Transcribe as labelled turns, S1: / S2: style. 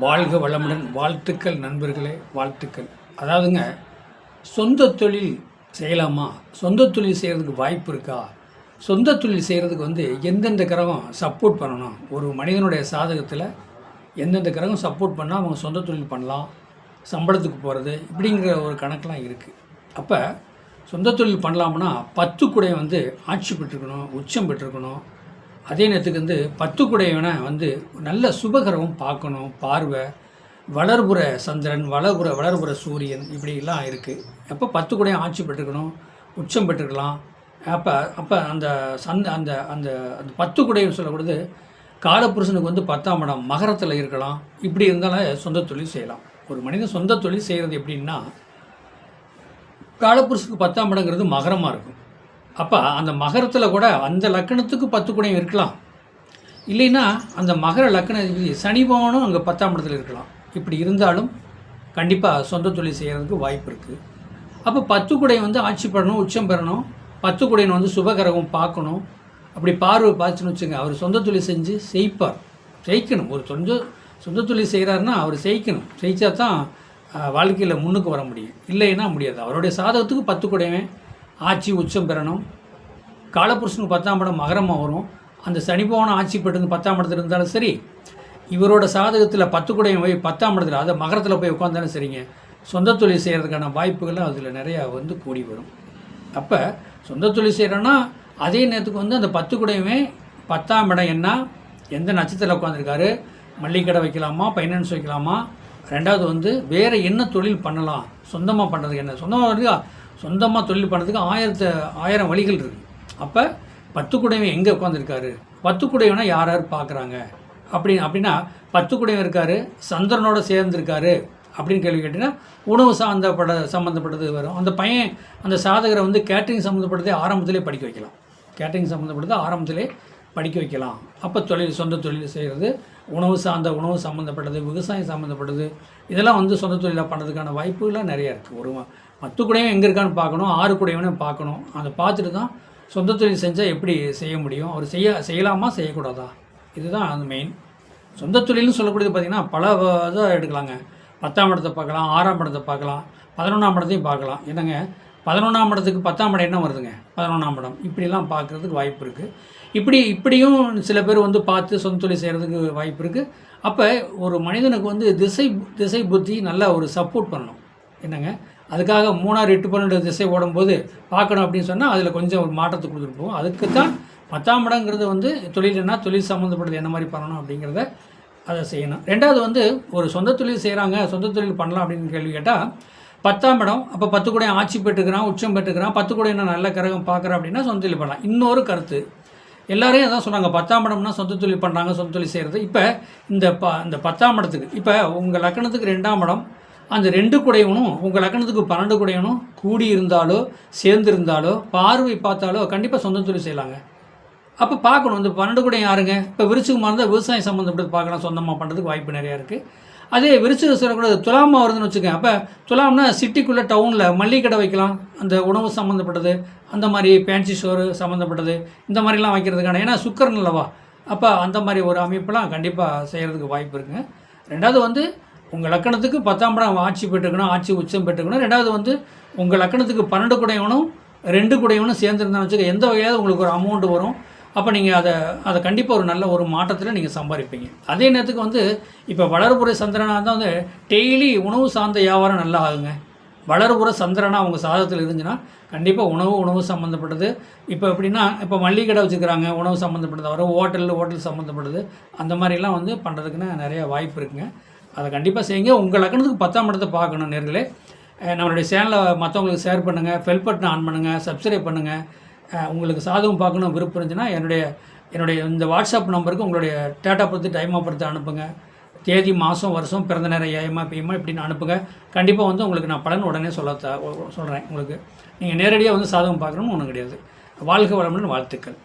S1: வாழ்க வளமுடன். வாழ்த்துக்கள் நண்பர்களே வாழ்த்துக்கள். அதாவதுங்க சொந்த தொழில் செய்யலாமா? சொந்த தொழில் செய்கிறதுக்கு வாய்ப்பு இருக்கா? சொந்த தொழில் செய்கிறதுக்கு வந்து எந்தெந்த கிரகம் சப்போர்ட் பண்ணணும்? ஒரு மனிதனுடைய சாதகத்தில் எந்தெந்த கிரகம் சப்போர்ட் பண்ணால் அவங்க சொந்த தொழில் பண்ணலாம்? சம்பளத்துக்கு போகிறது இப்படிங்கிற ஒரு கணக்கெலாம் இருக்குது அப்போ சொந்த தொழில் பண்ணலாம்னா பத்து குடை வந்து ஆட்சி பெற்றுக்கணும் உச்சம் பெற்றுக்கணும் அதே நேரத்துக்கு வந்து பத்து குடையவனை வந்து நல்ல சுபகரமும் பார்க்கணும். பார்வை வளர்புற சந்திரன் வளர்புற வளர்புற சூரியன் இப்படிலாம் இருக்குது அப்போ பத்து குடையும் ஆட்சி பெற்றுக்கணும் உச்சம் பெற்றுக்கலாம். அப்போ அப்போ அந்த சந்த அந்த அந்த அந்த பத்து குடையும் சொல்லக்கூடாது காலப்புருஷனுக்கு வந்து பத்தாம் இடம் மகரத்தில் இருக்கலாம். இப்படி இருந்தாலும் சொந்த தொழில் செய்யலாம். ஒரு மனிதன் சொந்த தொழில் செய்கிறது எப்படின்னா காலப்புருஷனுக்கு பத்தாம் இடங்கிறது மகரமாக இருக்கும். அப்போ அந்த மகரத்தில் கூட அந்த லக்கணத்துக்கு பத்து குடையும் இருக்கலாம். இல்லைன்னா அந்த மகர லக்கண சனி பவனும் அங்கே பத்தாம் இடத்துல இருக்கலாம். இப்படி இருந்தாலும் கண்டிப்பாக சொந்த தொழில் செய்கிறதுக்கு வாய்ப்பு இருக்குது அப்போ பத்து குடையை வந்து ஆட்சி பெறணும் உச்சம் பெறணும். பத்து குடையன் வந்து சுபகரகம் பார்க்கணும். அப்படி பார்வை பார்த்துன்னு வச்சுங்க அவர் சொந்த தொழில் செஞ்சு செய்ப்பார். ஜெயிக்கணும். ஒரு சொந்த சொந்த தொழில் செய்கிறாருன்னா அவர் ஜெயிக்கணும். ஜெயிச்சா தான் வாழ்க்கையில் முன்னுக்கு வர முடியும். இல்லைன்னா முடியாது. அவருடைய சாதகத்துக்கு பத்து குடையவன் ஆட்சி உச்சம் பெறணும். காலபுருஷனுக்கு பத்தாம் படம் மகரமாக வரும். அந்த சனி பகவான் ஆட்சி பெற்று பத்தாம் இடத்துல இருந்தாலும் சரி இவரோட சாதகத்தில் பத்து குடையும் போய் பத்தாம் இடத்துல அதை மகரத்தில் போய் உட்காந்தாலும் சரிங்க. சொந்த தொழில் செய்கிறதுக்கான வாய்ப்புகள்லாம் அதில் நிறையா வந்து கூடி வரும். அப்போ சொந்த தொழில் செய்கிறோன்னா அதே நேரத்துக்கு வந்து அந்த பத்து குடையுமே பத்தாம் இடம் என்ன? எந்த நட்சத்திரத்தில் உட்காந்துருக்காரு மல்லிகை கடை வைக்கலாமா? ஃபைனான்ஸ் வைக்கலாமா? ரெண்டாவது வந்து வேறு என்ன தொழில் பண்ணலாம்? சொந்தமாக பண்ணுறதுக்கு என்ன? சொந்தமாக சொந்தமாக தொழில் பண்ணுறதுக்கு ஆயிரத்து ஆயிரம் வழிகள் இருக்குது அப்போ பத்து குடைவன் எங்கே உட்காந்துருக்காரு பத்து குடைவனை யார் யார் பார்க்குறாங்க? அப்படி அப்படின்னா பத்து குடைவன் இருக்கார் சந்திரனோட சேர்ந்துருக்காரு அப்படின்னு கேள்வி கேட்டிங்கன்னா உணவு சார்ந்தப்பட சம்மந்தப்பட்டது வரும். அந்த பையன் அந்த சாதகரை வந்து கேட்ரிங் சம்மந்தப்பட்டதே ஆரம்பத்திலே படிக்க வைக்கலாம். கேட்ரிங் சம்மந்தப்பட்டது ஆரம்பத்திலே படிக்க வைக்கலாம். அப்போ தொழில் சொந்த தொழில் செய்கிறது உணவு சார்ந்த உணவு சம்மந்தப்பட்டது விவசாயம் சம்மந்தப்பட்டது இதெல்லாம் வந்து சொந்த தொழிலாக பண்ணுறதுக்கான வாய்ப்புகள்லாம் நிறையா இருக்குது ஒரு பத்து குடையும் எங்கே இருக்கான்னு பார்க்கணும் ஆறு குடையவனையும் பார்க்கணும். அதை பார்த்துட்டு தான் சொந்த தொழில் செஞ்சால் எப்படி செய்ய முடியும்? அவர் செய்ய செய்யலாமா செய்யக்கூடாதா? இதுதான் அந்த மெயின் சொந்த தொழில்னு சொல்லக்கூடியது பார்த்திங்கன்னா பல இதாக எடுக்கலாங்க. பத்தாம் இடத்தை பார்க்கலாம் ஆறாம் இடத்தை பார்க்கலாம் பதினொன்றாம் இடத்தையும் பார்க்கலாம். என்னங்க? பதினொன்றாம் இடத்துக்கு பத்தாம் இடம் என்ன வருதுங்க? பதினொன்றாம் இடம். இப்படிலாம் பார்க்குறதுக்கு வாய்ப்பு இருக்குது இப்படி இப்படியும் சில பேர் வந்து பார்த்து சொந்த தொழில் செய்கிறதுக்கு வாய்ப்பு இருக்குது அப்போ ஒரு மனிதனுக்கு வந்து திசை திசை புத்தி நல்லா ஒரு சப்போர்ட் பண்ணணும். என்னங்க? அதுக்காக மூணாறு எட்டு பன்னெண்டு திசை ஓடும்போது பார்க்கணும் அப்படின்னு சொன்னால் அதில் கொஞ்சம் ஒரு மாற்றத்தை கொடுத்துருப்போம் அதுக்கு தான் பத்தாம் இடங்கிறது வந்து தொழில்னா தொழில் சம்மந்தப்பட்டது என்ன மாதிரி பண்ணணும் அப்படிங்கிறத அதை செய்யணும். ரெண்டாவது வந்து ஒரு சொந்த தொழில் செய்கிறாங்க சொந்த தொழில் பண்ணலாம் அப்படின்னு கேள்வி கேட்டால் பத்தாம் இடம் அப்போ பத்து கூட ஆட்சி பெற்றுக்கிறான் உச்சம் பெற்றுக்கிறான் பத்து கூட என்ன நல்ல கரகம் பார்க்குறேன் அப்படின்னா சொந்த தொழில் பண்ணலாம். இன்னொரு கருத்து எல்லாரையும் அதான் சொன்னாங்க பத்தாம் இடம்னா சொந்த தொழில் பண்ணுறாங்க சொந்த தொழில் செய்கிறது இப்போ இந்த ப இந்த பத்தாம் இடத்துக்கு இப்போ உங்கள் லக்கணத்துக்கு ரெண்டாம் இடம் அந்த ரெண்டு குடையவனும் உங்கள் லக்கணத்துக்கு பன்னெண்டு குடையவனும் கூடி இருந்தாலோ சேர்ந்து இருந்தாலோ பார்வை பார்த்தாலோ கண்டிப்பாக சொந்த தொழில் செய்யலாங்க. அப்போ பார்க்கணும் இந்த பன்னெண்டு குடையும் யாருங்க? இப்போ விருச்சிகமாக இருந்தால் விவசாயம் சம்மந்தப்பட்டது பார்க்கலாம் சொந்தமாக பண்ணுறதுக்கு வாய்ப்பு நிறையா இருக்குது அதே விருச்சிக சொல்லக்கூடாது துலாமாக வருதுன்னு வச்சுக்கோங்க. அப்போ துலாம்னா சிட்டிக்குள்ளே டவுனில் மல்லிகை கடை வைக்கலாம். அந்த உணவு சம்மந்தப்பட்டது அந்த மாதிரி பேன்சி ஷோரு சம்மந்தப்பட்டது இந்த மாதிரிலாம் வைக்கிறதுக்கான. ஏன்னா சுக்கரன் அல்லவா? அப்போ அந்த மாதிரி ஒரு அமைப்பெல்லாம் கண்டிப்பாக செய்கிறதுக்கு வாய்ப்பு இருக்குங்க. ரெண்டாவது வந்து உங்கள் லக்கணத்துக்கு பத்தாம் படம் ஆட்சி பெற்றுக்கணும் ஆட்சி உச்சம் பெற்றுக்கணும் ரெண்டாவது வந்து உங்கள் லக்கணத்துக்கு பன்னெண்டு குடையவனும் ரெண்டு குடையவனும் சேர்ந்துருந்தான்னு வச்சுக்க எந்த வகையாவது உங்களுக்கு ஒரு அமௌண்ட் வரும். அப்போ நீங்கள் அதை அதை கண்டிப்பாக ஒரு நல்ல ஒரு மாற்றத்தில் நீங்கள் சம்பாதிப்பீங்க. அதே நேரத்துக்கு வந்து இப்போ வளர்புற சந்திரனாக தான் வந்து டெய்லி உணவு சார்ந்த வியாபாரம் நல்லா ஆகுங்க. வளர்புற சந்திரனாக அவங்க சாதத்தில் இருந்துச்சுன்னா கண்டிப்பாக உணவு உணவு சம்மந்தப்பட்டது இப்போ எப்படின்னா இப்போ மல்லிகை கடை வச்சுக்கிறாங்க உணவு சம்மந்தப்பட்டது வரும் ஹோட்டலில் ஹோட்டல் சம்மந்தப்பட்டது அந்த மாதிரிலாம் வந்து பண்ணுறதுக்குன்னு நிறைய வாய்ப்பு இருக்குங்க. அதை கண்டிப்பாக செய்யுங்க. உங்கள் லக்கணத்துக்கு பத்தாம் இடத்தை பார்க்கணும் நேர்களே. நம்மளுடைய சேனலை மற்றவங்களுக்கு ஷேர் பண்ணுங்கள் ஃபெல் பட்டன் ஆன் பண்ணுங்கள் சப்ஸ்கிரைப் பண்ணுங்கள் உங்களுக்கு சாதகம் பார்க்கணும் விருப்பம் இருந்துச்சுன்னா என்னுடைய என்னுடைய இந்த வாட்ஸ்அப் நம்பருக்கு உங்களுடைய டேட்டா பொறுத்து டைமாக பொறுத்து அனுப்புங்க. தேதி மாதம் வருஷம் பிறந்த நேரம் ஏமா பிஎம்மா இப்படின்னு அனுப்புங்க. கண்டிப்பாக வந்து உங்களுக்கு நான் பலன் உடனே சொல்ல சொல்கிறேன் உங்களுக்கு. நீங்கள் நேரடியாக வந்து சாதகம் பார்க்கணும்னு ஒன்றும் கிடையாது. வாழ்க வளமுடன் வாழ்த்துக்கள்.